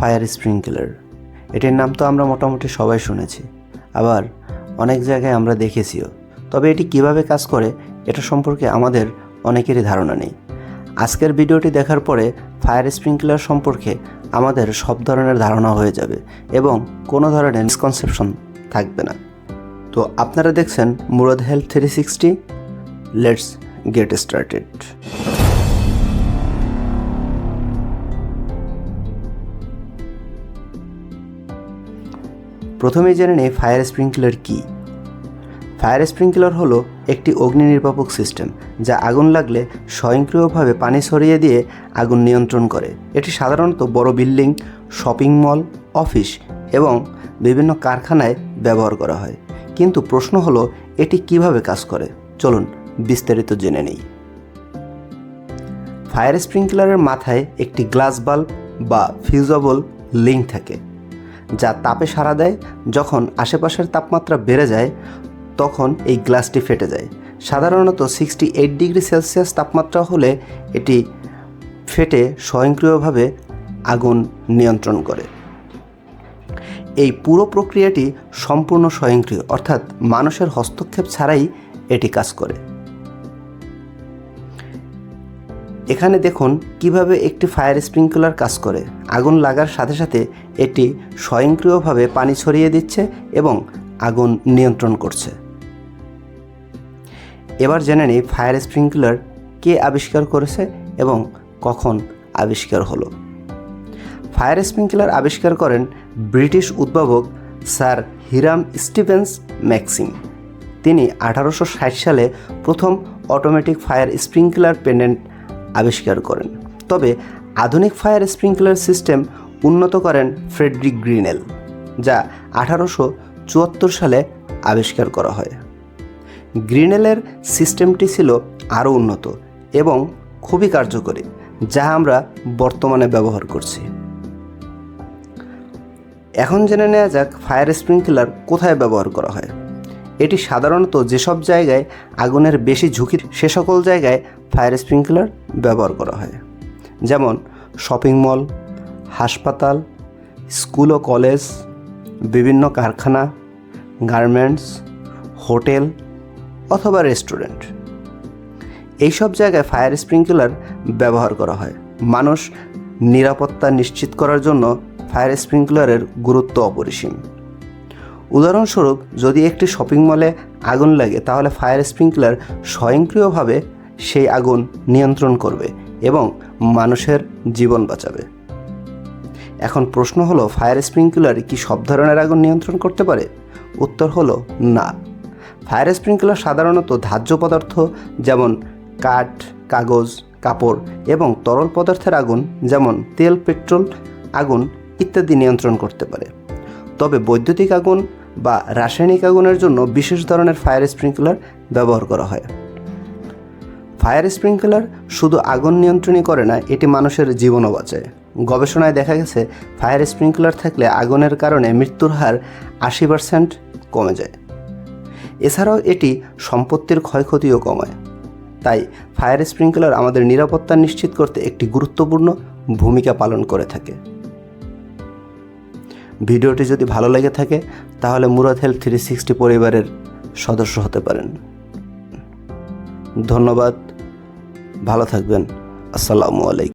Fire sprinkler. এটির নাম তো আমরা মোটামুটি সবাই শুনেছি। আবার অনেক জায়গায় আমরা দেখেছিও। তবে এটি কীভাবে কাজ করে, এটা সম্পর্কে আমাদের অনেকেরই ধারণা নেই। আজকের ভিডিওটি দেখার পরে ফায়ার স্প্রিংকলার সম্পর্কে আমাদের সব ধরনের ধারণা হয়ে যাবে এবং কোনো ধরনের মিসকনসেপশন থাকবে না। তো আপনারা দেখছেন Murad health three sixty, let's get started. প্রথমেই জেনে নেই ফায়ার স্প্রিংকলার কী। ফায়ার স্প্রিংকলার হলো একটি অগ্নি নির্বাপক সিস্টেম, যা আগুন লাগলে স্বয়ংক্রিয়ভাবে পানি ছড়িয়ে দিয়ে আগুন নিয়ন্ত্রণ করে। এটি সাধারণত বড় বিল্ডিং, শপিং মল, অফিস এবং বিভিন্ন কারখানায় ব্যবহার করা হয়। কিন্তু প্রশ্ন হলো, এটি কীভাবে কাজ করে? চলুন বিস্তারিত জেনে নেই। ফায়ার স্প্রিংকলারের মাথায় একটি গ্লাস বাল্ব বা ফিউজেবল লিঙ্ক থাকে। যা তাপে সাড়া দেয়, যখন আশেপাশের তাপমাত্রা বেড়ে যায়, তখন এই গ্লাসটি ফেটে যায়। সাধারণত সিক্সটি এইট ডিগ্রি সেলসিয়াস তাপমাত্রা হলে এটি ফেটে স্বয়ংক্রিয়ভাবে আগুন নিয়ন্ত্রণ করে। এই পুরো প্রক্রিয়াটি সম্পূর্ণ স্বয়ংক্রিয়, অর্থাৎ মানুষের হস্তক্ষেপ ছাড়াই এটি কাজ করে। এখানে দেখুন কীভাবে একটি ফায়ার স্প্রিংকলার কাজ করে। আগুন লাগার সাথে সাথে এটি স্বয়ংক্রিয়ভাবে পানি ছড়িয়ে দিচ্ছে এবং আগুন নিয়ন্ত্রণ করছে। এবার জেনে নিই ফায়ার স্প্রিংকলার কে আবিষ্কার করেছে এবং কখন আবিষ্কার হলো। ফায়ার স্প্রিংকলার আবিষ্কার করেন ব্রিটিশ উদ্ভাবক স্যার হিরাম স্টিভেন্স ম্যাক্সিম। তিনি আঠারোশো ষাট সালে প্রথম অটোমেটিক ফায়ার স্প্রিংকলার পেন্ডেন্ট আবিষ্কার করেন। তবে আধুনিক ফায়ার স্প্রিংকলার সিস্টেম উন্নত করেন ফ্রেডরিক গ্রিনেল, যা আঠারোশো চুয়াত্তর সালে আবিষ্কার করা হয়। গ্রিনেলের সিস্টেমটি ছিল আরও উন্নত এবং খুবই কার্যকরী, যা আমরা বর্তমানে ব্যবহার করছি। এখন জেনে নেওয়া যাক ফায়ার স্প্রিংকলার কোথায় ব্যবহার করা হয়। এটি সাধারণত যেসব জায়গায় আগুনের বেশি ঝুঁকি সে সকল জায়গায় ফায়ার স্প্রিংকলার ব্যবহার করা হয়। যেমন শপিং মল, হাসপাতাল, স্কুল ও কলেজ, বিভিন্ন কারখানা, গার্মেন্টস, হোটেল অথবা রেস্টুরেন্ট। এইসব জায়গায় ফায়ার স্প্রিংকলার ব্যবহার করা হয়। মানুষ নিরাপত্তা নিশ্চিত করার জন্য ফায়ার স্প্রিংকলারের গুরুত্ব অপরিসীম। উদাহরণস্বরূপ, যদি একটি শপিং মলে আগুন লাগে, তাহলে ফায়ার স্প্রিংকলার স্বয়ংক্রিয়ভাবে সেই আগুন নিয়ন্ত্রণ করবে এবং মানুষের জীবন বাঁচাবে। এখন প্রশ্ন হলো ফায়ার স্প্রিংকলার কি সব ধরনের আগুন নিয়ন্ত্রণ করতে পারে? উত্তর হলো, না। ফায়ার স্প্রিংকলার সাধারণত ধার্য পদার্থ, যেমন কাঠ, কাগজ, কাপড় এবং তরল পদার্থের আগুন, যেমন তেল, পেট্রোল আগুন ইত্যাদি নিয়ন্ত্রণ করতে পারে। তবে বৈদ্যুতিক আগুন বা রাসায়নিক আগুনের জন্য বিশেষ ধরনের ফায়ার স্প্রিংকলার ব্যবহার করা হয়। ফায়ার স্প্রিংকলার শুধু আগুন নিয়ন্ত্রণই করে না, এটি মানুষের জীবনও বাঁচায়। গবেষণায় দেখা গেছে ফায়ার স্প্রিংকলার থাকলে আগুনের কারণে মৃত্যুর হার আশি পার্সেন্ট কমে যায়। এছাড়াও এটি সম্পত্তির ক্ষয়ক্ষতিও কমায়। তাই ফায়ার স্প্রিংকলার আমাদের নিরাপত্তা নিশ্চিত করতে একটি গুরুত্বপূর্ণ ভূমিকা পালন করে থাকে। ভিডিওটি যদি ভালো লেগে থাকে, তাহলে মুরাদ হেলথ থ্রি সিক্সটি পরিবারের সদস্য হতে পারেন। ধন্যবাদ। ভালো থাকবেন। আসসালামু আলাইকুম।